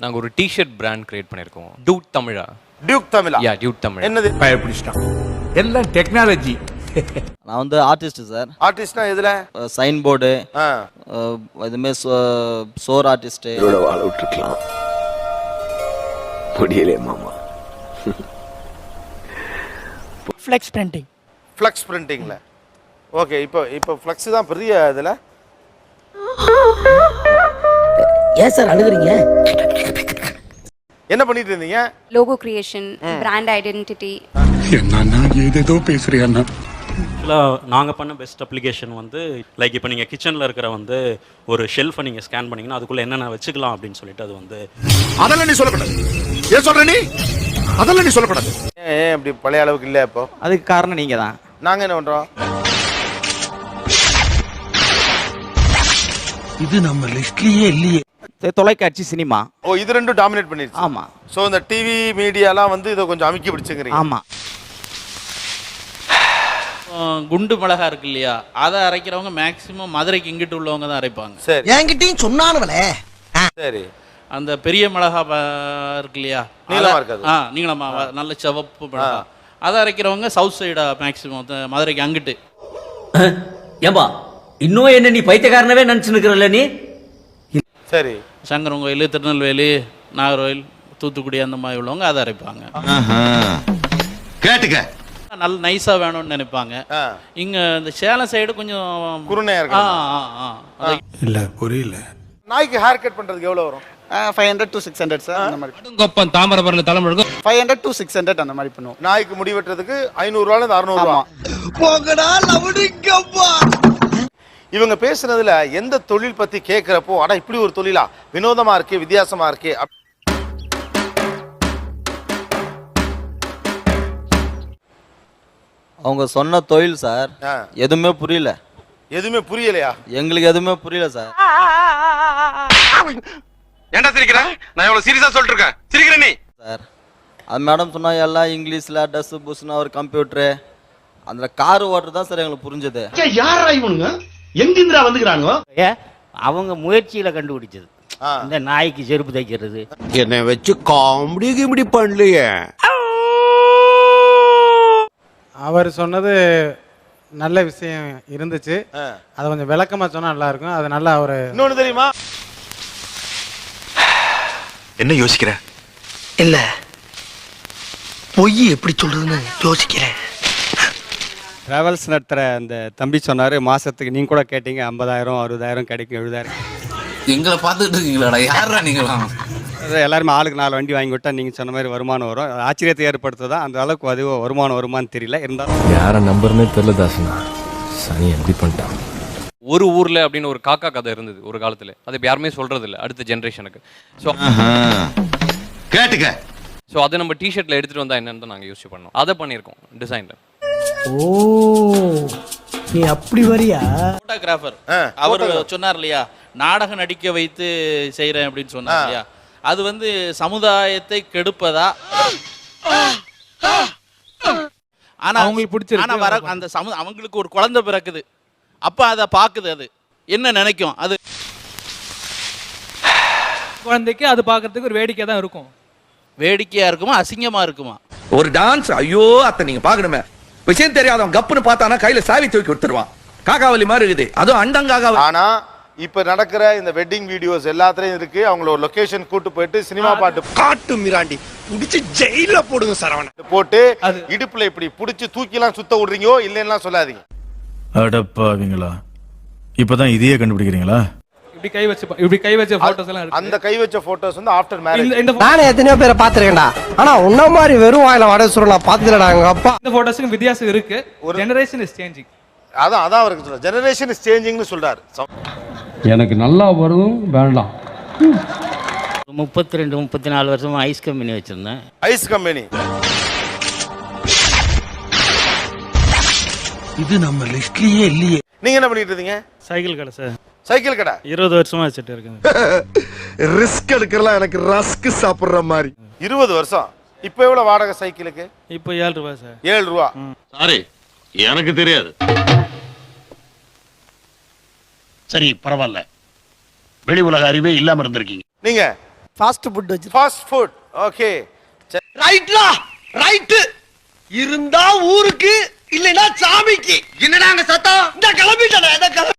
நாங்க ஒரு T shirt brand create பண்ணியிருக்கோம். Dude Tamizha dude Tamizha yeah dude Tamil என்னது? பயப்பிடிச்சிட்டான் எல்லாம் டெக்னாலஜி நான் வந்து ஆர்டிஸ்ட் சார் ஆர்டிஸ்ட்னா எதுல? சைன் போர்டு ஆ. இதுமாரி சோர் ஆர்டிஸ்ட்டு வாழ விட்டுருக்கலாம். முடியலையே மாமா. ஃப்ளெக்ஸ் பிரிண்டிங் ஃப்ளக்ஸ் பிரிண்டிங்ல ஓகே இப்போ இப்போ ஃப்ளக்ஸ் தான் பெரிய இதுல. ஏன் சார் அழுகுறீங்க? என்ன பண்ணிட்டு இருந்தீங்க? Logo creation, brand identity. என்னன்னா ஏதேதோ பேசுறியா ஆக்சுவலாக நாங்கள் பண்ண பெஸ்ட் அப்ளிகேஷன் வந்து லைக் இப்போ நீங்கள் கிச்சனில் இருக்கிற வந்து ஒரு ஷெல்ஃபை நீங்கள் ஸ்கேன் பண்ணீங்கன்னா அதுக்குள்ளே என்னென்ன வச்சுக்கலாம் அப்படின்னு சொல்லிட்டு அது வந்து அதெல்லாம் நீ சொல்லக்கூடாது. ஏன் சொல்ற நீ? அதெல்லாம் நீ சொல்லக்கூடாது. ஏன் ஏன் இப்படி பழைய அளவுக்கு இல்லை இப்போ? அதுக்கு காரணம் நீங்கள் தான் நாங்க என்ன பண்றோம்? இது நம்ம லிஸ்ட்லயே இல்லையே. தொலைக்காட்சி சினிமா. ஓ இது ரெண்டும் டாமினேட் பண்ணிருச்சு. ஆமாம் ஸோ இந்த டிவி மீடியாலாம் வந்து இதை கொஞ்சம் அமுக்கி பிடிச்சுங்கிறீங்க ஆமாம் குண்டு மிளகா இருக்கு இல்லையா? அதை அரைக்கிறவங்க மேக்சிமம் மதுரைக்கு இங்கிட்டு உள்ளவங்க தான் அரைப்பாங்க. சரி. என்கிட்டயும் சொன்னானுவலே சரி. அந்த பெரிய மிளகா ப- இருக்கு இல்லையா? நீளமா இருக்காது. ஆ நீளமா நல்ல சிவப்பு மிளகா. அதை அரைக்கிறவங்க சவுத் சைடா மேக்சிமம் மதுரைக்கு அங்கிட்டு. ஏம்பா இன்னும் என்ன நீ பைத்தியக்காரனவே நினைச்சு நிக்கிறல்ல நீ? சரி. சங்கரன் கோயில் திருநெல்வேலி நாகர்கோயில் தூத்துக்குடி அந்த மாதிரி உள்ளவங்க அதை அரைப்பாங்க. கேட்டுக்க. நல்ல நைஸா வேணும்னு நினைப்பாங்க. ஆ. இங்க இந்த சேலம் சைடு கொஞ்சம் குருணையா ஆ இருக்கு இல்ல புரியல. நாய்க்கு ஹேர் கட் பண்றதுக்கு எவ்வளவு வரும்? Five hundred to six hundred sir அந்த மாதிரி. கொப்பம் Thamirabarani தலைமுழுக்கும் five hundred to six hundred அந்த மாதிரி பண்ணுவோம். நாய்க்கு முடி வெட்டுறதுக்கு ஐநூறுரூவாலேருந்து அறநூறுவா. போகடா லவுடிங்கப்பா இவங்க பேசுனதுல எந்த தொழில் பத்தி கேட்கிறப்போ அட இப்படி ஒரு தொழிலா? வினோதமா இருக்கே வித்தியாசமா இருக்கே. அவங்க சொன்ன தொழில் சார். எதுவுமே புரியல. எதுவுமே புரியலையா? எங்களுக்கு எதுவுமே புரியல சார். ஏன்டா சிரிக்கிற? நான் எவ்வளவு சீரியஸா சொல்லிட்டு இருக்கேன் சிரிக்கிற நீ? சார் அது மேடம் சொன்னா எல்லாம் இங்கிலீஷில் டஸ் புஸ்னா ஒரு கம்ப்யூட்ரு அந்த கார் ஓட்டுறது தான் சார் எங்களுக்கு புரிஞ்சது. யாரா இவனுங்க? எங்கிந்திரா வந்துக்கிறாங்க அவங்க முயற்சியில கண்டுபிடிச்சது. இந்த நாய்க்கு செருப்பு தைக்கிறது. என்ன வச்சு காமெடி கிமெடி பண்ணலையே. அவர் சொன்னது நல்ல விஷயம் இருந்துச்சு. அதை கொஞ்சம் விளக்கமா சொன்னா நல்லா இருக்கும் அது நல்லா ஒரு இன்னொன்னு தெரியுமா? என்ன யோசிக்கிற? இல்ல பொய் எப்படி சொல்றதுன்னு யோசிக்கிறேன். டிராவல்ஸ் நடத்துகிற அந்த தம்பி சொன்னார் மாதத்துக்கு நீங்கள் கூட கேட்டீங்க ஐம்பதாயிரம் அறுபதாயிரம் கிடைக்கும் எழுபதாயிரம். எங்களை பார்த்துட்டு இருக்கீங்களாடா? யாரா நீங்களாம்? அது எல்லாருமே ஆளுக்கு நாலு வண்டி வாங்கி விட்டா நீங்கள் சொன்ன மாதிரி வருமானம் வரும். அது ஆச்சரியத்தை ஏற்படுத்துதா? அந்த அளவுக்கு அது வருமானம் வருமான்னு தெரியல. இருந்தாலும் யார நம்பர்னே தெரியல தாசனா. சனி எப்படி பண்ணிட்டான்? ஒரு ஊர்ல அப்படின்னு ஒரு காக்கா கதை இருந்தது ஒரு காலத்துல. அது இப்ப யாருமே சொல்றது இல்ல அடுத்த ஜென்ரேஷனுக்கு ஸோ கேட்டுக்க. ஸோ அதை நம்ம டிஷர்ட்ல எடுத்துட்டு வந்தா என்னன்னு தான் நாங்க யோசிச்சு பண்ணோம். அதை பண்ணியிருக்கோம் டிசைன்ல ஓ நீ அப்படி வரியா? போட்டோகிராஃபர் அவர் சொன்னார் இல்லையா நாடகம் நடிக்க வைத்து செய்றேன் அப்படின்னு சொன்னார் இல்லையா அது வந்து சமுதாயத்தை கெடுப்பதா? ஆனா அவங்களுக்கு பிடிச்சிருக்கு. ஆனா வர அந்த சமு அவங்களுக்கு ஒரு குழந்தை பிறக்குது. அப்ப அதை பாக்குது அது. என்ன நினைக்கும்? அது குழந்தைக்கு அது பார்க்கறதுக்கு ஒரு வேடிக்கை தான் இருக்கும். வேடிக்கையா இருக்குமா? அசிங்கமா இருக்குமா? ஒரு டான்ஸ் ஐயோ அத்தை நீங்க பாக்கணுமே விஷயம் தெரியாதவன் கப்புன்னு பார்த்தானா கையில சாவி தூக்கி கொடுத்துருவான். காக்காவலி மாதிரி இருக்குது. அதுவும் அண்டங்காக ஆனா இப்ப நடக்கிற இந்த வெட்டிங் வீடியோஸ் எல்லாத்துலயும் இருக்கு. அவங்கள ஒரு லொகேஷன் கூட்டு போயிட்டு சினிமா பாட்டு காட்டு மிராண்டி. புடிச்சு ஜெயில போடுங்க சரவண போட்டு இடுப்புல இப்படி புடிச்சு தூக்கிலாம் சுத்த விடுறீங்கோ இல்லைன்னா சொல்லாதீங்க. அடப்பாவீங்களா. இப்பதான் இதையே கண்டுபிடிக்கிறீங்களா? இப்படி கை வச்சு இப்படி கை வச்ச ஃபோட்டோஸ் எல்லாம் அந்த கை வச்ச போட்டோஸ் வந்து ஆஃப்டர் மேரேஜ் இந்த நானே எத்தனையோ பேரை பாத்துருக்கேன்டா ஆனா உன்ன மாதிரி வெறும் வாயில வடை சுருள் நான் பாத்துலடா எங்க அப்பா. இந்த ஃபோட்டோஸுக்கும் வித்தியாசம் இருக்கு. ஒரு ஜெனரேஷன் இஸ் சேஞ்சிங் அதான் அதான் அவருக்கு சொல்ற ஜெனரேஷன் இஸ் சேஞ்சிங்னு சொல்றாரு. எனக்கு நல்லா வரும் வேண்டாம். முப்பத்தி ரெண்டு முப்பத்தி நாலு வருஷமா ஐஸ் கம்பெனி வச்சிருந்தேன். ஐஸ் கம்பெனி இது நம்ம லிஸ்ட்லயே இல்லையே. நீங்க என்ன பண்ணிட்டு இருந்தீங்க சைக்கிள் கடை சார் சைக்கிள் கடை. இருபது வருஷமா வச்சுட்டு இருக்கேன். ரிஸ்க் எடுக்கலாம் எனக்கு ரஸ்க் சாப்பிடுற மாதிரி. இருபது வருஷம். இப்போ எவ்வளவு வாடகை சைக்கிளுக்கு? இப்போ ஏழு ரூபாய் சார். ஏழு ரூபா. சாரி எனக்கு தெரியாது. சரி பரவாயில்ல. வெளி உலக அறிவே இல்லாம இருந்திருக்கீங்க. நீங்க? ஃபாஸ்ட் ஃபுட் வச்சு. ஃபாஸ்ட் ஃபுட் ஓகே ரைட்லா ரைட்டு இருந்தா ஊருக்கு இல்லைன்னா சாமிக்கு. என்னடா அங்க சத்தம்? இந்த கிளம்பிட்டேன்